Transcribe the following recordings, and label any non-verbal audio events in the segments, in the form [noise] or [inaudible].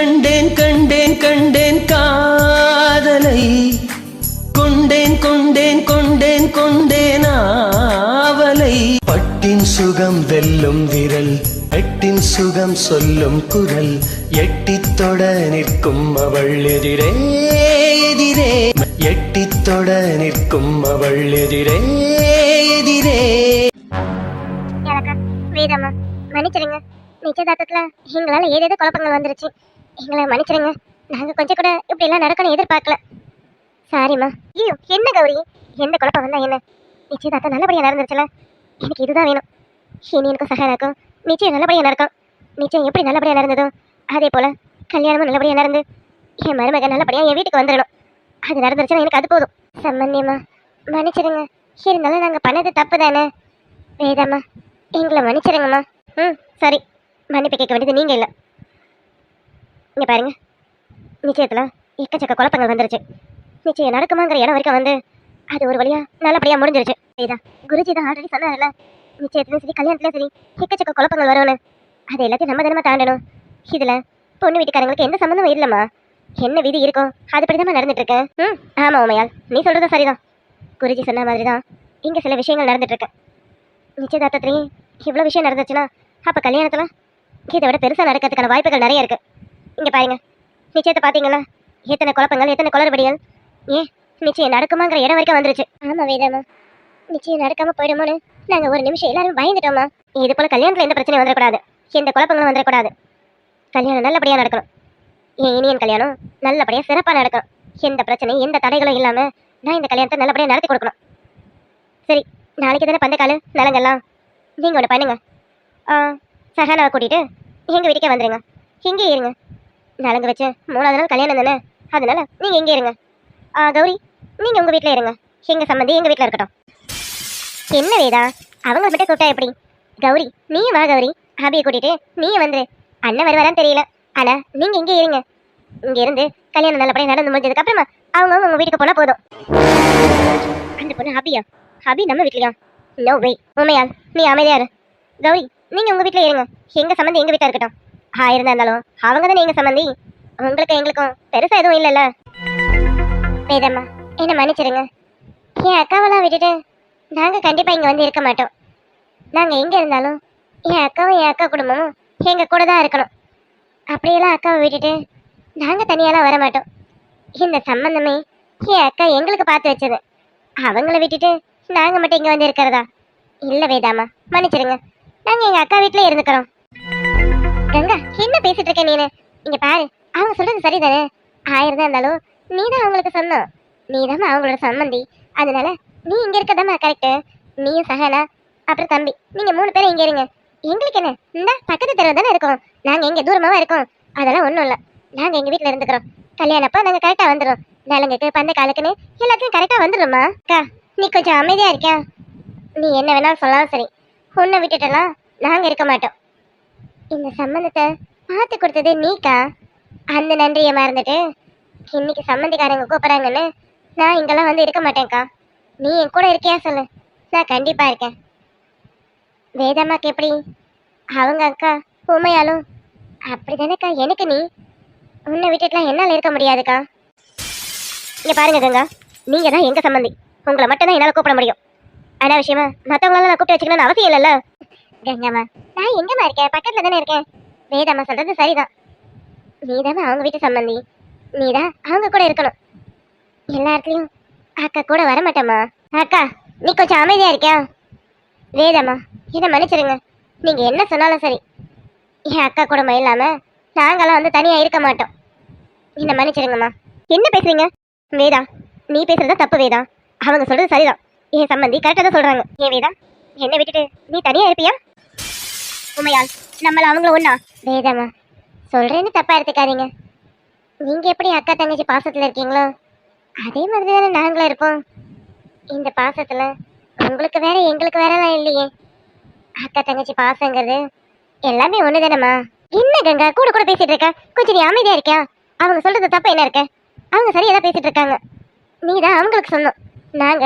கண்டேன் கண்டேன் கண்டேன் காதலை. கொண்டேன் கொண்டேன் கொண்டேன் கொண்டேன் ஆவலை. பட்டின் சுகம் வெல்லும் விரல் எட்டின் சுகம் சொல்லும் குரல் எட்டித் தொட நிற்கும் அவள் எதிரே எதிரே. எட்டித் தொட நிற்கும் அவள் எதிரே எதிரே. எனக்கா வேதம்மா மன்னிச்சிடுங்க. நிச்சயதார்த்தத்துல எங்களால ஏதேதோ குழப்பங்கள் வந்துருச்சு. எங்களை மன்னிச்சிடுங்க நாங்கள் கொஞ்சம் கூட இப்படிலாம் நடக்கணும் எதிர்பார்க்கல. சாரிம்மா ஐயோ என்ன கௌரி? எந்த குழப்பம் வந்தா என்ன? நிச்சயதார்த்தம் நல்லபடியாக நடந்துருச்சுல? எனக்கு இதுதான் வேணும். இனி எனக்கும் சகாராக்கும் நிச்சயம் நல்லபடியாக நடக்கும். நிச்சயம் எப்படி நல்லபடியாக நடந்ததோ அதே போல் கல்யாணமும் நல்லபடியாக நடந்து என் மருமகன் நல்லபடியாக என் வீட்டுக்கு வந்துடணும். அது நடந்துருச்சுன்னா எனக்கு அது போதும். சம்பந்தியம்மா மன்னிச்சிடுங்க இருந்தாலும் நாங்கள் பண்ணது தப்பு தானே வேதாம்மா எங்களை மன்னிச்சிடுங்கம்மா ம் சரி மன்னிப்பு கேட்க வேண்டியது நீங்கள் இல்லை. இங்கே பாருங்க. நிச்சயத்தில் எக்கச்சக்க குழப்பங்கள் வந்துருச்சு. நிச்சயம் நடக்குமாங்கிற இடம் வரைக்கும் வந்து அது ஒரு வழியாக நல்லபடியாக முடிஞ்சிருச்சு. வேதா குருஜி தான் ஆல்ரெடி சொன்னார்ல நிச்சயத்துலையும் சரி கல்யாணத்துலையும் சரி எக்கச்சக்க குழப்பங்கள் வரும்னு. அது எல்லாத்தையும் நம்ம தினமும் தாண்டணும். இதில் பொண்ணு வீட்டுக்காரங்களுக்கு எந்த சம்மந்தமும் இல்லைம்மா. என்ன விதி இருக்கோ அதுபடி தான் நடந்துட்டு இருக்கேன் ம் ஆமாம் உமையால். நீ சொல்கிறது சரிதான். குருஜி சொன்ன மாதிரி தான் இங்கே சில விஷயங்கள் நடந்துட்டு இருக்கு நிச்சயதார்த்தத்துலேயும் இவ்வளோ விஷயம் நடந்துச்சுன்னா அப்போ கல்யாணத்தில் இதை விட பெருசாக நடக்கிறதுக்கான வாய்ப்புகள் நிறைய இருக்குது இங்கே பாருங்க. நிச்சயத்தை பார்த்தீங்களா எத்தனை குழப்பங்கள் எத்தனை குளறுபடிகள் ஏன் நிச்சயம் நடக்குமாங்கிற இடம் வரைக்கும் வந்துருச்சு. ஆமாம் வேதாமா. நிச்சயம் நடக்காம போயிடுமோன்னு நாங்கள் ஒரு நிமிஷம் எல்லாரும் பயந்துட்டோமா? இது போல கல்யாணத்தில் எந்த பிரச்சனையும் வந்துடக்கூடாது. எந்த குழப்பங்களும் வந்துடக்கூடாது. கல்யாணம் நல்லபடியாக நடக்கணும். என் இனியன் கல்யாணம் நல்லபடியாக சிறப்பாக நடக்கணும். எந்த பிரச்சனையும் எந்த தடைகளும் இல்லாமல் நான் இந்த கல்யாணத்தை நல்லபடியாக நடத்தி கொடுக்கணும். சரி நாளைக்கு தானே பந்தக்காலு நலங்கெல்லாம். நீங்கள் ஒன்று பண்ணுங்க. ஆ, சஹானாவை கூட்டிகிட்டு எங்கள் வீட்டுக்கே வந்துடுங்க இங்கேயே இருங்க. நலங்கு வச்சு மூணாவது நாள் கல்யாணம் தானே? அதனால நீங்கள் இங்கே இருங்க. ஆ, கௌரி நீங்கள் உங்கள் வீட்டில் இருங்க. எங்கள் சம்மந்தி எங்கள் வீட்டில் இருக்கட்டும். என்ன வேதா? அவங்க மட்டும் கூப்பிட்டா எப்படி? கௌரி நீ வா கௌரி. ஹாபியை கூட்டிட்டு நீ வந்துரு அண்ணன் வருவாரான்னு தெரியல. ஆனா நீங்க இங்கே இருங்க. இங்க இருந்து கல்யாணம் நல்லபடியாக நடந்து முடிஞ்சதுக்கு அப்புறமா அவங்க உங்க வீட்டுக்கு போனா போதும். அந்த பொண்ணு ஹாபியா ஹாபி நம்ம வீட்லயா? நோ வே உண்மையால் நீ அமைதியாரு கௌரி நீங்க உங்க வீட்டுல இருங்க. எங்க சம்மந்தி எங்க வீட்டா இருக்கட்டும். ஆயிருந்தா இருந்தாலும். அவங்க தான் எங்க சம்மந்தி உங்களுக்கு எங்களுக்கும் பெருசா எதுவும் இல்லைல்ல. வேதம்மா என்ன மன்னிச்சிருங்க. என் அக்காவெல்லாம் விட்டுட்டு நாங்க கண்டிப்பா இங்க வந்து இருக்க மாட்டோம். நாங்க எங்க இருந்தாலும் என் அக்காவும் என் அக்கா குடும்பமும் எங்க கூட தான் இருக்கணும். அப்படியெல்லாம் அக்காவை விட்டுட்டு நாங்க தனியாலாம் வர மாட்டோம். இந்த சம்பந்தமே என் அக்கா எங்களுக்கு பார்த்து வச்சது. அவங்கள விட்டுட்டு நாங்க மட்டும் இங்க வந்து இருக்கிறதா? இல்ல வேதாமா மன்னிச்சிருங்க. நாங்க எங்க அக்கா வீட்டுல இருந்துக்கிறோம். கங்கா என்ன பேசிட்டு இருக்க நீனு? இங்க பாரு அவங்க சொல்றது சரிதானே? ஆயிரம் இருந்தாலும் நீ தான் அவங்களுக்கு சொந்தம் நீ தான் அவங்களோட சம்மந்தி. அதனால நீ இங்க இருக்கதாம்மா கரெக்ட் நீ சஹனா அப்புறம் தம்பி. நீங்க மூணு பேரும் இங்க இருங்க. எங்களுக்கு என்ன? இந்த பக்கத்து தெருவு தானே இருக்கோம். நாங்க எங்க தூரமாவா இருக்கோம். அதெல்லாம் ஒண்ணும் இல்ல. நாங்க எங்க வீட்டுல இருந்துக்கிறோம். கல்யாணப்பா நாங்க கரெக்டா வந்துடும் நலங்குக்கு பந்த காலுக்குன்னு எல்லாத்தையும் கரெக்டா வந்துடும்மா அக்கா நீ கொஞ்சம் அமைதியா இருக்கியா? நீ என்ன வேணாலும் சொல்லலாம் சரி. உன்னை விட்டுட்டலாம் நாங்க இருக்க மாட்டோம். இந்த சம்மந்தத்தை பார்த்து கொடுத்தது நீக்கா? அந்த நன்றியை மறந்துட்டு இன்னைக்கு சம்மந்திக்காரங்க கூப்பிட்றாங்கன்னு நான் இங்கெல்லாம் வந்து இருக்க மாட்டேன்க்கா. நீ என் கூட இருக்கியா சொல்லு. நான் கண்டிப்பாக இருக்கேன். வேதம்மாக்கு எப்படி? அவங்க அக்கா உமையாலும்? அப்படிதானேக்கா எனக்கு நீ? உன்னை விட்டுட்டுலாம் என்னால் இருக்க முடியாதுக்கா. இங்கே பாருங்க கங்கா நீங்கள் தான் எங்கள் சம்மந்தி உங்களை மட்டும்தான் என்னால் கூப்பிட முடியும். அனாவசியமா மற்றவங்களால நான் கூப்பிட்டு வச்சுக்கணும்னு அவசியம் இல்லைல்ல. கங்காமா நான் எங்கம்மா இருக்கேன் பக்கத்துல தானே இருக்கேன் வேதம்மா சொல்றது சரிதான். நீ தானே அவங்க வீட்டு சம்மந்தி நீ தான் அவங்க கூட இருக்கணும். எல்லா இடத்துலயும் அக்கா கூட வர மாட்டேம்மா அக்கா நீ கொஞ்சம் அமைதியா இருக்கியா? வேதம்மா இதை மன்னிச்சிருங்க. நீங்க என்ன சொன்னாலும் சரி. என் அக்கா கூட இல்லாம நாங்களாம் வந்து தனியா இருக்க மாட்டோம். என்ன மன்னிச்சிருங்கம்மா. என்ன பேசுறீங்க? வேதா நீ பேசுறதா தப்பு வேதா. அவங்க சொல்றது சரிதான். என் சம்மந்தி கரெக்டாக தான் சொல்றாங்க. ஏன் வேதா என்ன விட்டுட்டு நீ தனியா இருப்பியா? உமையால் நம்மள அவங்கள ஒண்ணா? வேதமா சொல்றேன்னு தப்பா எடுத்துக்காதீங்க. நீங்க எப்படி அக்கா தங்கச்சி பாசத்துல இருக்கீங்களோ அதே மாதிரி தானே நாங்களும் இருப்போம். இந்த பாசத்துல உங்களுக்கு வேற எங்களுக்கு வேறலாம் இல்லையே. அக்கா தங்கச்சி பாசங்கிறது எல்லாமே ஒண்ணு தானேம்மா என்ன கங்கா கூட கூட பேசிட்டு இருக்க? கொஞ்சம் நீ அமைதியா இருக்கியா? அவங்க சொல்றது தப்பு என்ன இருக்க? அவங்க சரியா தான் பேசிட்டு இருக்காங்க. நீ தான் அவங்களுக்கு சொன்னோம். நாங்க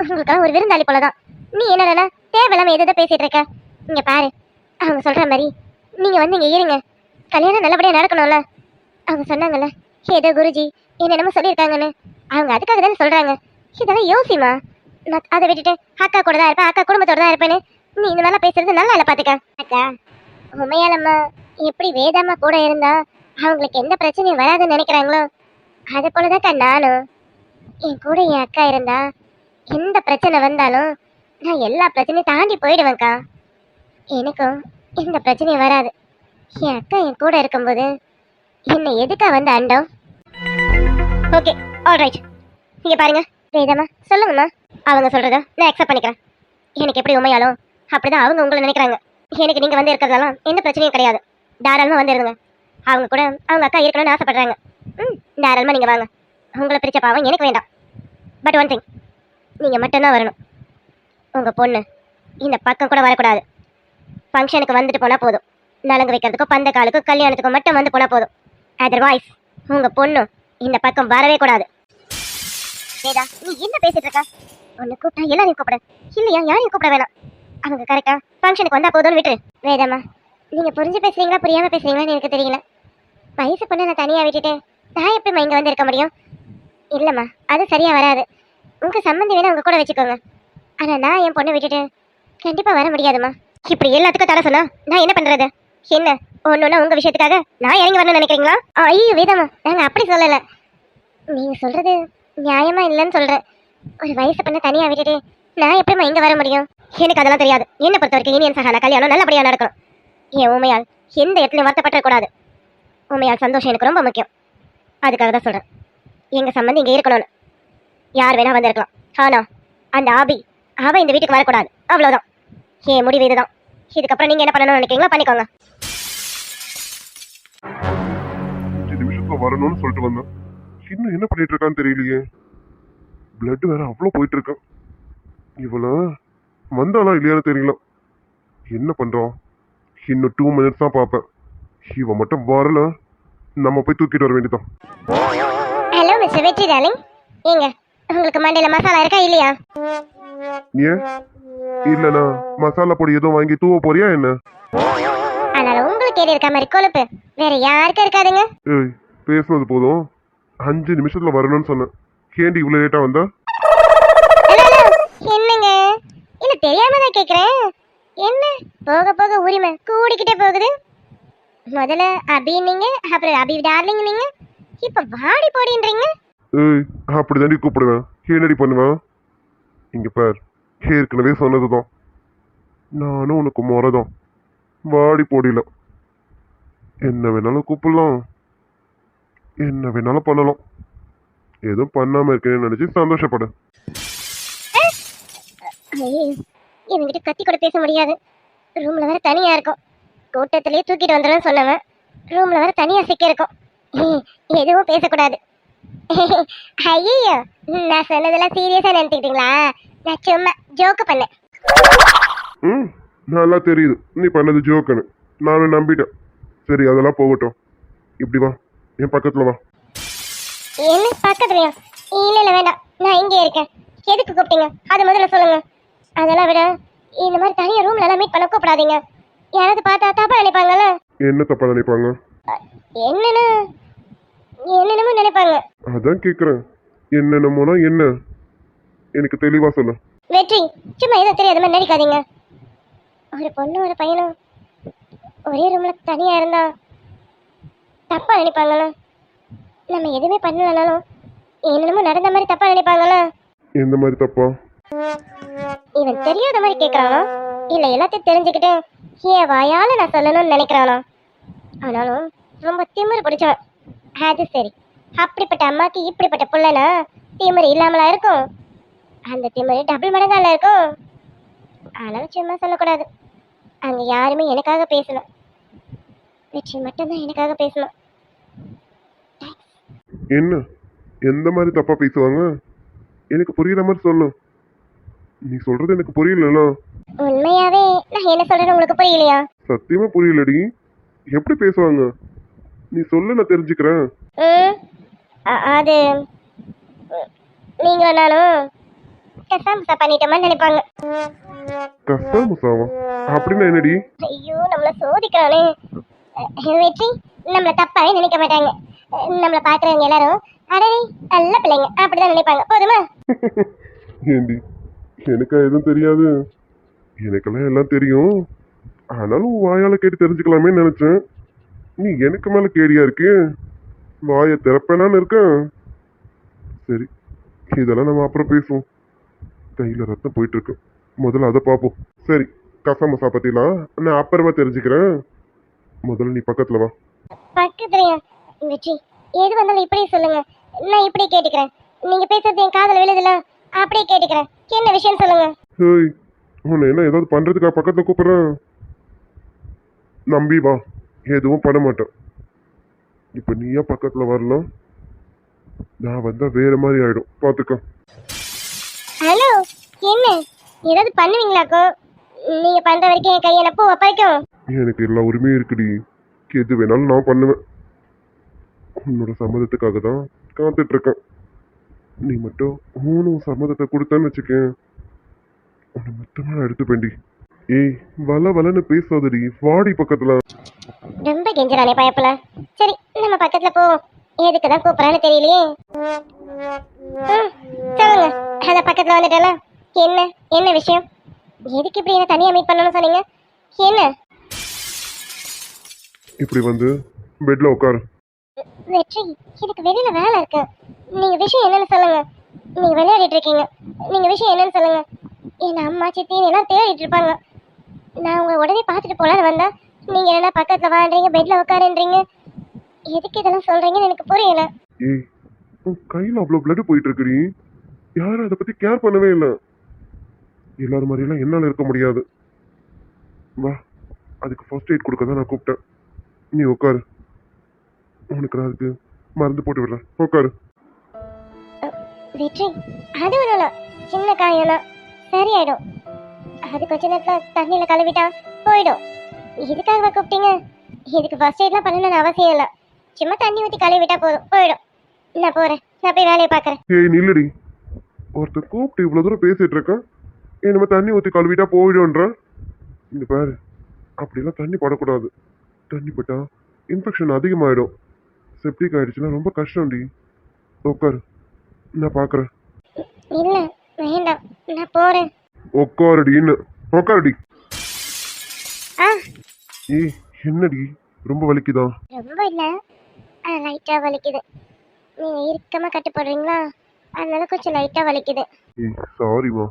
உங்களுக்கெல்லாம் ஒரு விருந்தாளி போலதான். நீ என்னடா தேவையில்லாம எதை பேசிட்டு இருக்க. இங்க பாரு அவங்க சொல்கிற மாதிரி நீங்கள் வந்து இங்கே இருங்க. கல்யாணம் நல்லபடியாக நடக்கணும்ல. அவங்க சொன்னாங்கல்ல ஏதோ குருஜி என்னென்னமோ சொல்லியிருக்காங்கன்னு. அவங்க அதுக்காக தானே சொல்கிறாங்க இதெல்லாம் யோசிமா நான் அதை விட்டுட்டு அக்கா கூட தான் இருப்பேன் அக்கா குடும்பத்தோட தான் இருப்பேன்னு நீ இந்த மாதிரிலாம் பேசுறது நல்லா இல்லை பார்த்துக்க அக்கா உண்மையாலம்மா எப்படி வேதாம்மா கூட இருந்தா அவங்களுக்கு எந்த பிரச்சனையும் வராதுன்னு நினைக்கிறாங்களோ அது போலதான்க்கா நானும். என் கூட என் அக்கா இருந்தா எந்த பிரச்சனை வந்தாலும் நான் எல்லா பிரச்சனையும் தாண்டி போயிடுவேன்க்கா. எனக்கும் எந்த பிரச்சனையும் வராது. என் அக்கா என் கூட இருக்கும்போது என்னை எதுக்கா வந்து அண்டம்? ஓகே ஆல்ரைட் இங்கே பாருங்க. வேதம்மா சொல்லுங்கம்மா. அவங்க சொல்கிறத நான் அக்செப்ட் பண்ணிக்கிறேன். எனக்கு எப்படி உண்மையாலும் அப்படிதான் அவங்க உங்களை நினைக்கிறாங்க. எனக்கு நீங்கள் வந்து இருக்கிறதெல்லாம் எந்த பிரச்சனையும் கிடையாது. தாராளமாக வந்து இருங்க. அவங்க கூட அவங்க அக்கா இருக்கணும்னு ஆசைப்படுறாங்க. ம் தாராளமாக நீங்கள் வாங்க. உங்களை பிரித்த பாவம் எனக்கு வேண்டாம். பட் ஒன் திங் நீங்கள் மட்டும்தான் வரணும். உங்கள் பொண்ணு இந்த பக்கம் கூட வரக்கூடாது. ஃபங்க்ஷனுக்கு வந்துட்டு போனால் போதும். நலங்கு வைக்கிறதுக்கோ பந்த காலுக்கோ கல்யாணத்துக்கோ மட்டும் வந்து போனால் போதும். அதர்வைஸ் உங்க பொண்ணும் இந்த பக்கம் வரவே கூடாது. வேதா நீ என்ன பேசிட்டு இருக்க? உன்னை கூப்பிட்டா எல்லாரையும் கூப்பிடு. இல்லையா யாரையும் கூப்பிட வேணாம். அவங்க கரெக்டா ஃபங்க்ஷனுக்கு வந்தா போதும்னு விட்டுரு. வேதாம்மா நீங்க புரிஞ்சு பேசுறீங்களா புரியாம பேசுறீங்களான்னு எனக்கு தெரியல. வயசு பொண்ணை நான் தனியா விட்டுட்டு நான் எப்படிம்மா இங்கே வந்து இருக்க முடியும்? இல்லம்மா அது சரியா வராது. உங்க சம்மந்தி வேணா உங்க கூட வச்சுக்கோங்க. ஆனா நான் என் பொண்ணை விட்டுட்டு கண்டிப்பா வர முடியாதும்மா. இப்படி எல்லாத்துக்கும் தடை சொன்னா நான் என்ன பண்றது? என்ன? ஒன்னொன்னா உங்க விஷயத்துக்காக நான் இறங்கி வரணும்னு நினைக்கிறீங்களா? ஐயோ வேதாமா நாங்க அப்படி சொல்லல. நீங்க சொல்றது நியாயமா இல்லைன்னு சொல்றேன். ஒரு வயசு பண்ண தனியா விட்டுட்டு நான் எப்படிம்மா இங்க வர முடியும்? எனக்கு அதெல்லாம் தெரியாது. என்ன பொறுத்த வரைக்கும் இனியன் சகான கல்யாணம் நல்லபடியா நடக்கணும். என் உமையால் எந்த இடத்துலையும் வருத்தப்பட கூடாது. உமையால் சந்தோஷம் எனக்கு ரொம்ப முக்கியம். அதுக்காக தான் சொல்றேன். எங்க சம்மந்தி இங்க இருக்கணும்னு. யார் வேணா வந்திருக்கலாம். ஆனா அந்த ஆபி அவ இந்த வீட்டுக்கு வரக்கூடாது. அவ்வளவுதான். என் முடிவு இதுதான். இதுக்கப்புறம் நீங்க என்ன பண்ணணும்னு நினைக்கிறீங்களா பண்ணிக்கோங்க. அஞ்சு நிமிஷத்துல வரணும்னு சொல்லிட்டு வந்தேன். இன்னும் என்ன பண்ணிட்டு இருக்கான்னு தெரியலையே. பிளட் வேற அவ்வளோ போயிட்டு இருக்கான் இவள வந்தாளா இல்லையான்னு தெரியல. என்ன பண்றோம் இன்னும் டூ மினிட்ஸ் தான் பார்ப்பேன். இவ மட்டும் வரல. நம்ம போய் தூக்கிட்டு வர வேண்டியதான் ஹலோ மிஸ்டர் வெற்றி டார்லிங் ஏங்க உங்களுக்கு மண்டையில மசாலா இருக்கா இல்லையா? ஏன் இல்லைண்ணா மசாலா பொடி எதுவும் வாங்கி தூவ போறியா என்ன? ஆனாலும் உங்களுக்கு ஏறி இருக்க மாதிரி கொழுப்பு. வேற யாருக்கும் இருக்காதுங்க. ஏய் பேசுனது போதும். அஞ்சு நிமிஷத்துல வரணும்னு சொன்னேன். ஏண்டி இவ்வளோ லேட்டா வந்தா. என்னங்க? இல்ல தெரியாம தான் கேக்குறேன். என்ன? போக போக உரிமை கூடிக்கிட்டே போகுது. முதல்ல அபி நீங்க அப்புறம் அபி டார்லிங் நீங்க. இப்ப வாடி போடின்றீங்க. ஏய் அப்படிதாண்டி கூப்பிடுவேன். என்னடி பண்ணுவேன்? இங்கே பார். ஏற்கனவே சொன்னது தான் நானும் உனக்கு முறைதான். வாடி போடில என்ன வேணாலும் கூப்பிடலாம். என்ன வேணாலும் பண்ணலாம். எதுவும் பண்ணாம இருக்கேன்னு நினைச்சு சந்தோஷப்படு. இவங்கிட்ட கத்தி கூட பேச முடியாது. ரூம்ல வேற தனியா இருக்கும். கூட்டத்திலேயே தூக்கிட்டு வந்துடும் சொன்னவன். ரூம்ல வேற தனியா சிக்க இருக்கும் எதுவும் பேசக்கூடாது. [laughs] ஐயோ நான் சொன்னதெல்லாம் சீரியஸா நினைச்சுக்கிட்டீங்களா? நான் சும்மா ஜோக்கு பண்ணேன். ம் நல்லா தெரியுது. நீ பண்ணது ஜோக்குன்னு நானும் நம்பிட்டேன். சரி அதெல்லாம் போகட்டும். இப்படி வா. என் பக்கத்துல வா. என்ன பக்கத்துலயா இல்ல இல்ல வேண்டாம். நான் இங்கே இருக்கேன். எதுக்கு கூப்பிட்டீங்க? அது முதல்ல சொல்லுங்க. அதெல்லாம் விட இந்த மாதிரி தனியா ரூம்ல எல்லாம் மீட் பண்ண கூப்பிடாதீங்க. யாராவது பார்த்தா தப்பா நினைப்பாங்கல்ல? என்ன தப்பா நினைப்பாங்க? என்னன்னு? என்னென்னமோ நினைப்பாங்க. அதான் கேக்குறேன். என்னென்னமோனா என்ன? எனக்கு தெளிவா சொல்லு. வெற்றி. சும்மா ஏதோ தெரியாத மாதிரி நடிக்காதீங்க. ஒரு பொண்ணு ஒரு பையனும் ஒரே ரூம்ல தனியா இருந்தா தப்பா நினைப்பாங்கல்ல. நம்ம எதுவுமே பண்ணலனாலும் என்னென்னமோ நடந்த மாதிரி தப்பா நினைப்பாங்கல்ல. எந்த மாதிரி தப்பா? இவன் தெரியாத மாதிரி கேட்கறானா இல்ல எல்லாத்தையும் தெரிஞ்சுக்கிட்டு என் வாயால நான் சொல்லணும்னு நினைக்கிறானா? ஆனாலும் ரொம்ப திமிரு பிடிச்சவன். அது சரி. அப்படிப்பட்ட அம்மாக்கு இப்படிப்பட்ட புள்ளனா திமிரு இல்லாமலா இருக்கும்? அந்த திமிரு டபுள் மடங்கால இருக்கும். ஆனாலும் சும்மா சொல்லக்கூடாது. அங்க யாருமே எனக்காக பேசணும். வெற்றி மட்டும்தான் எனக்காக பேசணும். என்ன? எந்த மாதிரி தப்பா பேசுவாங்க? எனக்கு புரியுற மாதிரி சொல்லு. நீ சொல்றது எனக்கு புரியலனா உண்மையாவே நான் என்ன சொல்றேன்னு உங்களுக்கு புரியலையா? சத்தியமா புரியலடி. எப்படி பேசுவாங்க? நீ சொல்லு நான் தெரிஞ்சுக்கிறேன். அது நீங்களும் நானும் கசாமசா பண்ணிட்டோமான்னு நினைப்பாங்க. கசா முசாவா அப்படின்னா என்னடி? ஐயோ நம்மள சோதிக்கிறானே. வெற்றி நம்மள தப்பாவே நினைக்க மாட்டாங்க. நம்மளை பார்க்குறவங்க எல்லாரும் அடே நல்ல பிள்ளைங்க அப்படிதான் நினைப்பாங்க. போதுமா? [laughs] ஏண்டி எனக்கா எதுவும் தெரியாது. எனக்கெல்லாம் எல்லாம் தெரியும். ஆனாலும் வாயால கேட்டு தெரிஞ்சுக்கலாமே நினைச்சேன். நீ எனக்கு மேல கேடியா இருக்கு? வாயை திறப்பேனான்னு இருக்கேன். சரி இதெல்லாம் நம்ம அப்புறம் பேசுவோம். கையில ரத்தம் போயிட்டு இருக்கு முதல்ல அதை பார்ப்போம். சரி கசமசா பத்திலாம் நான் அப்புறமா தெரிஞ்சுக்கிறேன். முதல்ல நீ பக்கத்துல வா. பக்கத்துலயா? வெற்றி எது வந்தாலும் இப்படியே சொல்லுங்க. நான் இப்படியே கேட்டுக்கிறேன். நீங்க பேசுறது என் காதுல விழுதுல அப்படியே கேட்டுக்கிறேன். என்ன விஷயம் சொல்லுங்க? ஹேய் உன்னை என்ன ஏதாவது பண்றதுக்கா பக்கத்துல கூப்பிடுறேன்? நம்பி வா. எதுவும் பண்ண மாட்டேன் இப்ப நீயா பக்கத்துல வரலாம் நான் வந்தா வேற மாதிரி ஆயிடும். பாத்துக்க. ஹலோ என்ன? ஏதாவது பண்ணுவீங்களாக்கும் நீங்க பண்ற வரைக்கும் என் கையை பூ ஒப்படைக்கும். எனக்கு எல்லா உரிமையும் இருக்குடி. எது வேணாலும் நான் பண்ணுவேன். உன்னோட சம்மதத்துக்காக தான் காத்துட்டு இருக்கேன். நீ மட்டும் ஊனும் சம்மதத்தை கொடுத்தேன்னு வச்சுக்கேன். உன்னை மொத்தமா நான் எடுத்துப்பேன்டி. ஏய் வல வலன்னு பேசாதடி. வாடி பக்கத்துல. ரொம்ப கெஞ்சுறானே பயப்பல. சரி நம்ம பக்கத்துல போவோம். எதுக்கு தான் கூப்பிடறான்னு தெரியலையே. சொல்லுங்க. அத பக்கத்துல வந்துட்டல என்ன என்ன விஷயம்? எதுக்கு இப்படி என்ன தனியா மீட் பண்ணணும்னு சொன்னீங்க? என்ன? இப்படி வந்து பெட்ல உட்காரு. வெற்றி எனக்கு வெளியில வேலை இருக்கு. நீங்க விஷயம் என்னன்னு சொல்லுங்க. நீங்க விளையாடிட்டு இருக்கீங்க. நீங்க விஷயம் என்னன்னு சொல்லுங்க. என் அம்மா சித்தி எல்லாம் தேடிட்டு இருப்பாங்க. நான் உங்க உடனே பார்த்துட்டு போலான்னு வந்தா நீங்க என்ன பக்கத்துல வாழ்றீங்க பெட்ல உட்காருன்றீங்க. எதுக்கு இதெல்லாம் சொல்றீங்கன்னு எனக்கு புரியல. ஏய் உன் கையில அவ்வளோ பிளட் போயிட்டு இருக்குடி யாரும் அதை பத்தி கேர் பண்ணவே இல்லை. எல்லாரும் மாதிரியெல்லாம் என்னால இருக்க முடியாது. வா அதுக்கு ஃபர்ஸ்ட் எய்ட் கொடுக்க தான் நான் கூப்பிட்டேன். நீ உட்காரு. உனக்கு நான் அதுக்கு மருந்து போட்டு விடுறேன். உட்காரு. வெற்றி அது ஒன்றும் சின்ன காயம் தான் சரியாயிடும். அது கொஞ்ச நேரத்தில் தண்ணியில் கழுவிட்டா போயிடும். இதுக்காக கூப்பிட்டீங்க? இதுக்கு ஃபர்ஸ்ட் எய்ட்லாம் பண்ணணும்னு அவசியம் இல்லை. சும்மா தண்ணி ஊற்றி கழுவிட்டா போதும். போயிடும். நான் போகிறேன் நான் போய் வேலையை பார்க்குறேன். ஏய் நில்லுடி. ஒருத்தர் கூப்பிட்டு இவ்வளோ தூரம் பேசிட்டு இருக்கான் இனிமே தண்ணி ஊற்றி கழுவிட்டா போயிடும்ன்ற. இந்த பாரு. அப்படிலாம் தண்ணி படக்கூடாது. தண்ணி பட்டா இன்ஃபெக்ஷன் அதிகமாயிடும். செப்டிக் ஆயிடுச்சுன்னா ரொம்ப கஷ்டம்டி. உட்காரு நான் பார்க்குறேன். இல்லை வேண்டாம். நான் போகிறேன் உட்காருடின்னு உட்காருடி ஆ. ஏய் என்னடி? ரொம்ப வலிக்குதா? ரொம்ப இல்லை. லைட்டாக வலிக்குது. நீங்கள் இறுக்கமாக கட்டு போடுறீங்களா? அதனால கொஞ்சம் லைட்டாக வலிக்குது. ஏய் சாரிம்மா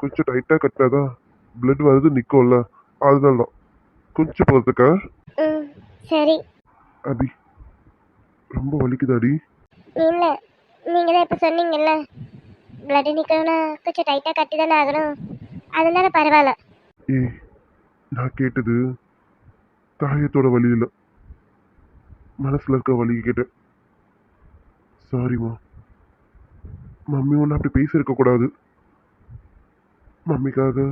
கொஞ்சம் டைட்டாக கட்டினாதா blood வருது நிற்கும்ல அதனால தான். கொஞ்சம் போகிறதுக்கா ம் சரி. அபி ரொம்ப வலிக்குதாடி? இல்லை. நீங்கள் தான் இப்போ சொன்னீங்கல்ல. பிளட் நிற்கணும்னா கொஞ்சம் டைட்டாக கட்டி தானே ஆகணும். அதனால பரவாயில்ல. ஏய் நான் கேட்டது காயத்தோட இல்லை. மனசில் இருக்க வலி கேட்டேன். சாரிம்மா மம்மி ஒன்று அப்படி பேசியிருக்க கூடாது. மம்மிக்காக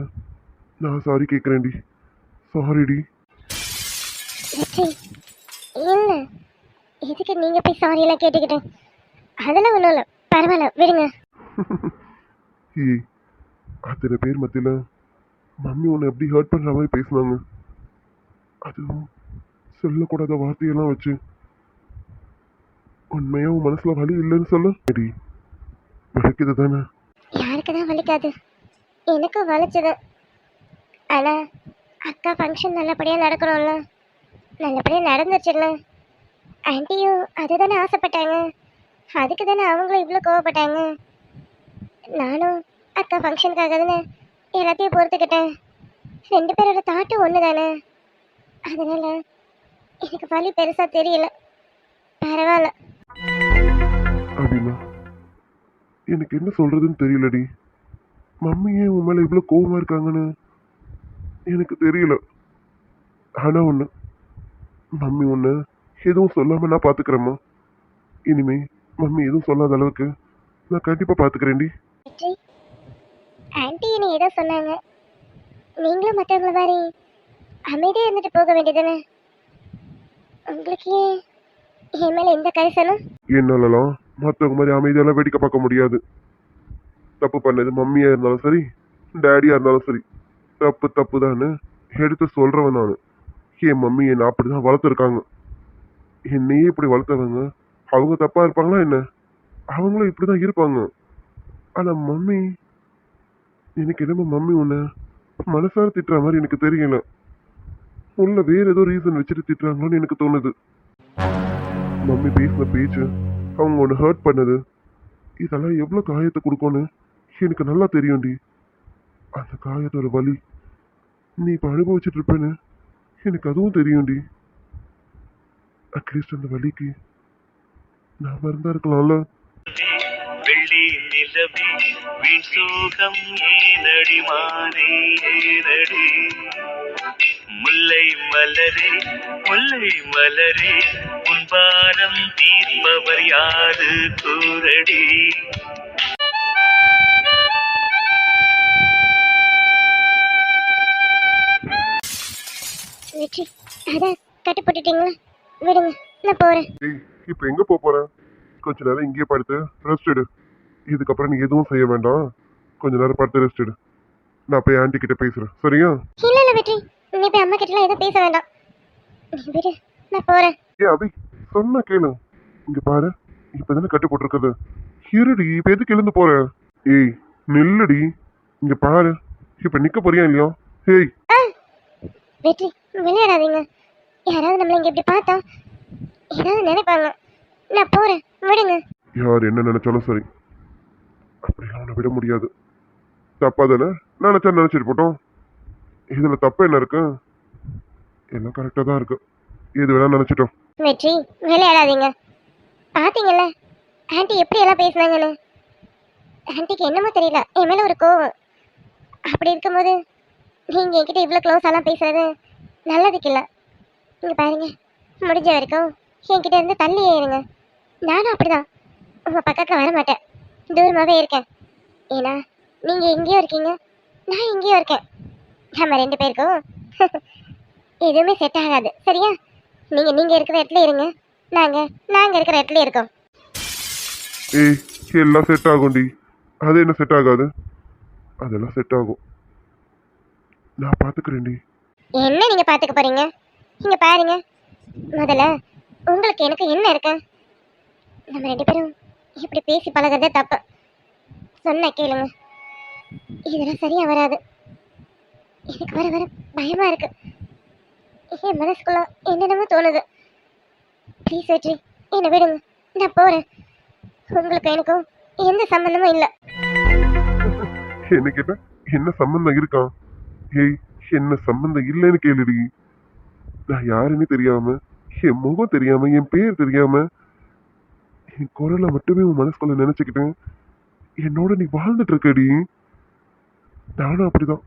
நான் சாரி கேட்குறேன்டி சாரிடி இல்லை எதுக்கு நீங்கள் போய் சாரி எல்லாம் கேட்டுக்கிட்டு? அதெல்லாம் ஒன்றும் இல்லை. பரவாயில்ல விடுங்க. [laughs] ஹே அத்தனை பேர் மத்தியில் மம்மி உன்னை எப்படி ஹர்ட் பண்ணுற மாதிரி பேசினாங்க. அதுவும் சொல்லக்கூடாத வார்த்தையெல்லாம் வச்சு. உண்மையாக உன் மனசில் வலி இல்லைன்னு சொல்ல? சரி வலிக்குது தானே? யாருக்கு தான் வலிக்காது. எனக்கும் வலிச்சது. ஆனால் அக்கா ஃபங்க்ஷன் நல்லபடியாக நடக்கணும்ல. நல்லபடியாக நடந்துச்சுல்ல ஆன்ட்டியும் அதுதானே ஆசைப்பட்டாங்க. அதுக்கு தானே அவங்களும் இவ்வளோ கோவப்பட்டாங்க. நானும் அக்கா ஃபங்க்ஷனுக்காக தானே எல்லாத்தையும் பொறுத்துக்கிட்டேன். ரெண்டு பேரோட தாட்டும் ஒன்று தானே அதனால எனக்கு வலி பெருசாக தெரியல. பரவாயில்ல. அப்படின்னா எனக்கு என்ன சொல்கிறதுன்னு தெரியலடி. மம்மி ஏன் உன் மேலே இவ்வளோ கோவமா இருக்காங்கன்னு எனக்கு தெரியல. ஆனால் ஒன்று மம்மி ஒன்று எதுவும் சொல்லாமல் நான் பாத்துக்கிறேம்மா. இனிமே மம்மி எதுவும் சொல்லாத அளவுக்கு நான் கண்டிப்பாக பார்த்துக்குறேன்டி வெற்றி ஆன்ட்டி என்னை ஏதோ சொன்னாங்க. நீங்களும் மற்றவங்கள மாதிரி அமைதியாக இருந்துட்டு போக வேண்டியதானே உங்களுக்கு ஏன்? என் மேலே எந்த கரிசனும்? என்னாலலாம் மற்றவங்க மாதிரி அமைதியெல்லாம் வேடிக்கை பார்க்க முடியாது. தப்பு பண்ணது மம்மியாக இருந்தாலும் சரி டேடியாக இருந்தாலும் சரி. தப்பு தப்பு தான்னு எடுத்து சொல்கிறவன் நான். என் மம்மி என்னை அப்படிதான் வளர்த்துருக்காங்க. என்னையே இப்படி வளர்த்தவங்க அவங்க தப்பாக இருப்பாங்களா என்ன? அவங்களும் இப்படி தான் இருப்பாங்க. ஆனால் மம்மி எனக்கு என்னமோ மம்மி உன்னை மனசார திட்டுற மாதிரி எனக்கு தெரியல. உள்ள வேற ஏதோ ரீசன் வச்சுட்டு திட்டுறாங்களோன்னு எனக்கு தோணுது. மம்மி பேசின பேச்சு அவங்க ஒன்று ஹர்ட் பண்ணது இதெல்லாம் எவ்வளோ காயத்தை கொடுக்கோன்னு எனக்கு நல்லா தெரியும்டி. அந்த காயத்தோட வலி நீ இப்போ அனுபவிச்சுட்டு இருப்பேன்னு எனக்கு அதுவும் தெரியும்டி. அட்லீஸ்ட் அந்த வலிக்கு நான் மருந்தா இருக்கலாம்ல. வெள்ளி நிலவே வீண் சோகம் ஏனடி மாறே ஏனடி? முல்லை மலரே முல்லை மலரே உன் பாரம் தீர்ப்பவர் யாரு கூரடி வெற்றி. அதான் கட்டு போட்டுட்டீங்களா விடுங்க நான் போறேன். இப்போ எங்க போப் போற? கொஞ்ச நேரம் இங்கேயே படுத்து ரெஸ்ட் எடு. இதுக்கப்புறம் நீ எதுவும் செய்ய வேண்டாம். கொஞ்ச நேரம் படுத்து ரெஸ்ட் எடு. நான் போய் ஆன்ட்டி கிட்ட பேசுறேன். சரியா? இல்ல இல்ல வெற்றி. நீ போய் அம்மா கிட்டலாம் எதுவும் பேச வேண்டாம். விடு. நான் போறேன். ஏ அபி சொன்னா கேளு. இங்க பாரு. இப்பதானே கட்டு போட்டிருக்குது? இருடி இப்ப எதுக்கு எழுந்து போற? ஏய் நில்லுடி. இங்க பாரு. இப்ப நிக்க போறியா இல்லையா? ஏய். வெற்றி விளையாடாதீங்க யாராவது நம்மள இங்க இப்படி பார்த்தா ஏதாவது நினைப்பாங்க. நான் போறேன். விடுங்க. யார் என்ன நினைச்சாலும் சரி. அப்படிலாம் அவனை விட முடியாது. தப்பா தானே? நினைச்சா நினைச்சிட்டு போட்டோம். இதுல தப்பு என்ன இருக்கு? எல்லாம் கரெக்டா தான் இருக்கு. எது வேணா நினைச்சிட்டோம். வெற்றி விளையாடாதீங்க. பாத்தீங்கல்ல? ஆன்ட்டி எப்படி எல்லாம் பேசுனாங்கன்னு? ஆன்ட்டிக்கு என்னமோ தெரியல. என் மேல ஒரு கோவம். அப்படி இருக்கும்போது நீங்க என்கிட்ட இவ்வளோ க்ளோஸாலாம் பேசுறது நல்லதுக்கு இல்லை. இங்க பாருங்க. முடிஞ்ச வரைக்கும் என்கிட்ட இருந்து தள்ளியே இருங்க நானும் அப்படிதான். உங்க பக்கத்துல வர மாட்டேன் தூரமாவே இருக்கேன். ஏன்னா நீங்க எங்கேயோ இருக்கீங்க. நான் எங்கேயோ இருக்கேன். நம்ம ரெண்டு பேருக்கும் [laughs] எதுவுமே செட் ஆகாது. சரியா? நீங்க நீங்க இருக்கிற இடத்துல இருங்க. நாங்க நாங்க இருக்கிற இடத்துல இருக்கோம். ஏய் எல்லாம் செட் ஆகும்டி. அது என்ன செட் ஆகாது? அதெல்லாம் செட் ஆகும். நான் பாத்துக்கிறேன்டி. என்ன நீங்க பாத்துக்க போறீங்க? இங்க பாருங்க. முதல்ல உங்களுக்கு எனக்கு என்ன இருக்கு? நம்ம ரெண்டு பேரும் இப்படி பேசி பழகுறதே தப்பு. சொன்ன கேளுங்க. இதெல்லாம் சரியா வராது. எனக்கு வர வர பயமா இருக்கு. என் மனசுக்குள்ள என்னென்னமோ தோணுது. ப்ளீஸ் வெற்றி என்னை விடுங்க. நான் போகிறேன் உங்களுக்கு எனக்கும் எந்த சம்பந்தமும் இல்லை. என்ன கேட்ட என்ன சம்பந்தம் இருக்கான் ஏய் என்ன சம்பந்தம் இல்லைன்னு கேளுடி. நான் யாருன்னு தெரியாம என் முகம் தெரியாம என் பேர் தெரியாம என் குரலை மட்டுமே உன் மனசுக்குள்ள நினச்சிக்கிட்டேன் என்னோட நீ வாழ்ந்துட்டு இருக்கடி நானும் அப்படிதான்.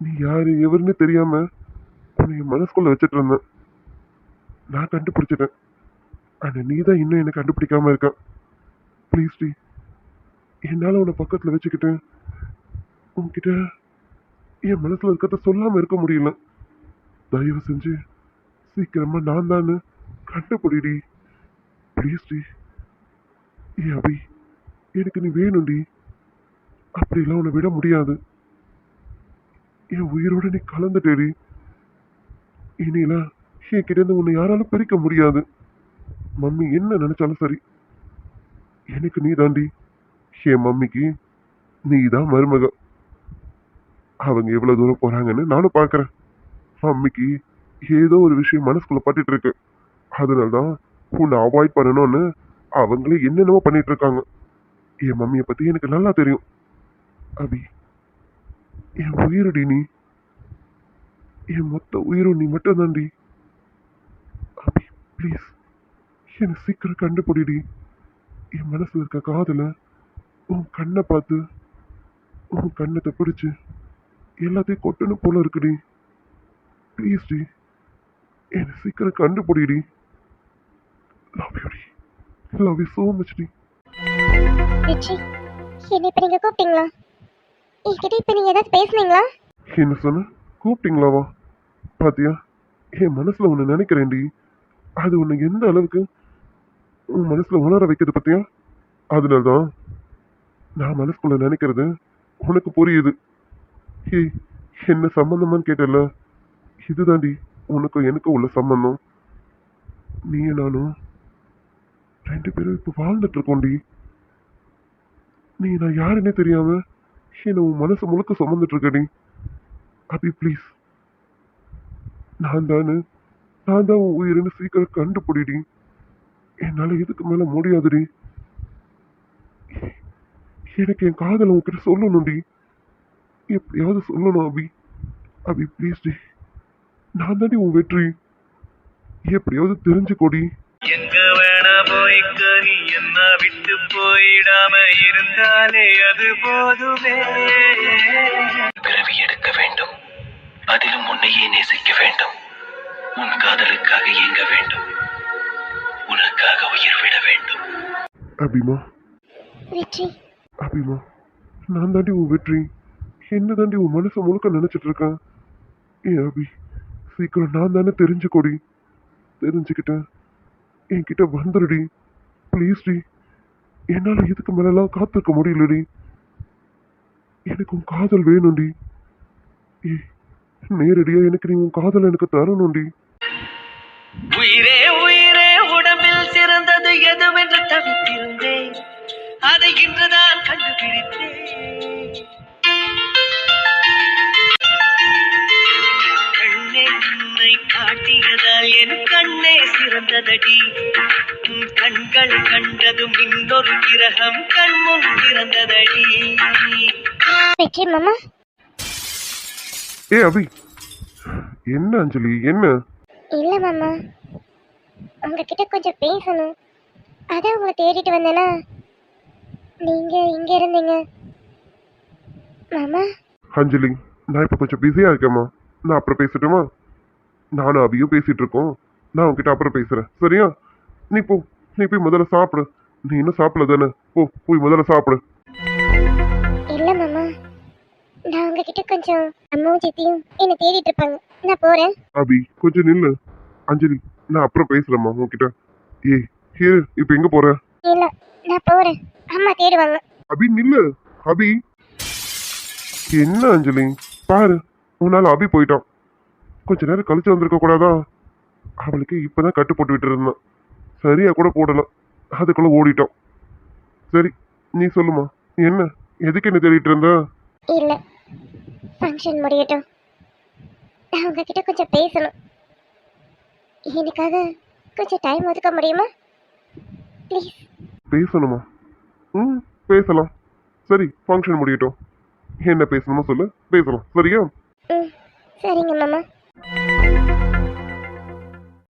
நீ யாரு எவருன்னு தெரியாம உன்னை என் மனசுக்குள்ள வச்சுட்டு இருந்தேன். நான் கண்டுபிடிச்சிட்டேன். ஆனா நீ தான் இன்னும் என்ன கண்டுபிடிக்காம இருக்க. ப்ளீஸ் டி என்னால உன்னை பக்கத்துல வச்சுக்கிட்டேன் உன்கிட்ட என் மனசுல இருக்கிறத சொல்லாம இருக்க முடியல. தயவு செஞ்சு சீக்கிரமா நான் தானே கண்டுபிடிடி. Please D. ஏ அபி எனக்கு நீ வேணும்டி. அப்படிலாம் உன்னை விட முடியாது. என் உயிரோட நீ கலந்துட்டேடி. இனிலாம் என் கிட்ட இருந்து உன்னை யாராலும் பிரிக்க முடியாது. மம்மி என்ன நினைச்சாலும் சரி. எனக்கு நீ தாண்டி என் மம்மிக்கு நீ தான் மருமக. அவங்க எவ்வளவு தூரம் போறாங்கன்னு நானும் பார்க்குறேன். மம்மிக்கு ஏதோ ஒரு விஷயம் மனசுக்குள்ள பட்டுட்டு இருக்கு. அதனால தான் உன்னை அவாய்ட் பண்ணணும்னு அவங்களே என்னென்னவோ பண்ணிட்டு இருக்காங்க என் மம்மியை பத்தி எனக்கு நல்லா தெரியும். அபி என் உயிரடி நீ. என் மொத்த உயிரும் நீ மட்டும் தாண்டி அபி ப்ளீஸ் என்னை சீக்கிரம் கண்டுபிடிடி. என் மனசில் இருக்க காதல உன் கண்ணை பார்த்து உன் கண்ணத்தை பிடிச்சு எல்லாத்தையும் கொட்டணும் போல இருக்குடி. ப்ளீஸ் டி என்னை சீக்கிரம் கண்டுபிடிடி. Love love you so much D Vetri என்னை இப்போ நீங்கள் கூப்பிட்டீங்களா? என்கிட்ட இப்போ நீங்கள் ஏதாவது பேசுனீங்களா? என்ன சொன்ன? கூப்பிட்டீங்களாவா? பாத்தியா என் மனசுல ஒன்று நினைக்கிறேன்டி அது உன்னை எந்த அளவுக்கு உன் மனசுல உணர வைக்கிறது பத்தியா? அதனால தான் நான் மனசுக்குள்ள நினைக்கிறது உனக்கு புரியுது. ஏய் என்ன சம்பந்தமான்னு கேட்டல இதுதாண்டி உனக்கும் எனக்கும் உள்ள சம்பந்தம். நீயும் நானும் ரெண்டு பேரும் இப்போ வாழ்ந்துட்டு இருக்கோம்டி. நீ நான் யாருன்னே தெரியாம என்ன உன் மனசு முழுக்க சுமந்துட்டு இருக்கடி. அபி ப்ளீஸ் நான் தானே நான் தான் உன் உயிரின்னு சீக்கிரம் கண்டுபிடிடி. என்னால் இதுக்கு மேலே முடியாதுடி. எனக்கு என் காதலை உன்கிட்ட சொல்லணும்டி. எப்படியாவது சொல்லணும் அபி. அபி ப்ளீஸ் டி. நான் தாண்டி உன் வெற்றி. எப்படியாவது தெரிஞ்சுக்கோடி. எங்க விட்டு போயிடாம இருந்தாலே அது போதுமே. பிறவி எடுக்க வேண்டும். அதிலும் உன்னையே நேசிக்க வேண்டும். உன் காதலுக்காக இயங்க வேண்டும். உனக்காக உயிர் விட வேண்டும். அபிமா. வெற்றி. அபிமா நான் தாண்டி உன் வெற்றி. என்ன தாண்டி உன் மனசை முழுக்க நினைச்சிட்டு இருக்கேன் ஏ அபி சீக்கிரம் நான் தானே தெரிஞ்சுக்கோடி. தெரிஞ்சுக்கிட்டேன் என்கிட்ட வந்துடுடி ப்ளீஸ் டி என்னால் இதுக்கு மேலெல்லாம் காத்திருக்க முடியலடி? எனக்கு உன் காதல் வேணும்டி. ஏ நேரடியாக எனக்கு நீ உன் காதல் எனக்கு தரணும்டி. உயிரே உயிரே உடம்பில் சிறந்தது எதுவென்று தவித்திருந்தேன். அதை இன்றுதான் கண்டுபிடித்தேன். கண்ணே உன்னை காட்டியதால் என் கண்ணே சிறந்ததடி. உன் கண்கள் கண்டதும் இன்னொரு கிரகம் கண்முன் பிறந்ததடி மாமா. ஏ அபி. என்ன அஞ்சலி? என்ன? இல்லை மாமா. உங்ககிட்ட கொஞ்சம் பேசணும். அதான் உங்களை தேடிட்டு வந்தேனா. நீங்கள் இங்கே இருந்தீங்க. மாமா. அஞ்சலி நான் இப்போ கொஞ்சம் பிஸியாக இருக்கேம்மா. நான் அப்புறம் பேசட்டுமா? நானும் அபியும் பேசிட்டு இருக்கோம். நான் உன்கிட்ட அப்புறம் பேசுகிறேன் சரியா? நீ போ. நீ போய் முதல்ல சாப்பிடு. நீ இன்னும் சாப்பிடல தானே? போ போய் முதல்ல சாப்பிடு. இல்லை மாமா. நான் உங்ககிட்ட கொஞ்சம் அம்மாவும் சித்தியும் என்னை தேடிட்டு இருப்பாங்க. நான் போகிறேன் அபி கொஞ்சம் நில்லு. அஞ்சலி நான் அப்புறம் பேசுகிறேம்மா உன்கிட்ட. ஏய் ஹே இப்போ எங்கே போற? இல்லை நான் போகிறேன் அம்மா தேடுவாங்க. அபி நில்லு. அபி. என்ன அஞ்சலி? பாரு உன்னால அபி போயிட்டான். கொஞ்ச நேரம் கழிச்சு வந்திருக்க கூடாதா? அவளுக்கு இப்பதான் கட்டு போட்டு விட்டு இருந்தான் சரியா கூட போடல. அதுக்குள்ள ஓடிட்டோம். சரி நீ சொல்லுமா. என்ன? எதுக்கு என்ன தேடிட்டு இருந்த? இல்லை. ஃபங்க்ஷன் முடியட்டும். நான் உங்ககிட்ட கொஞ்சம் பேசணும். எனக்காக கொஞ்சம் டைம் ஒதுக்க முடியுமா? ப்ளீஸ் பேசணுமா? ம் பேசலாம். சரி ஃபங்க்ஷன் முடியட்டும். என்ன பேசணுமோ சொல்லு. பேசலாம். சரியா? ம் சரிங்க மாமா.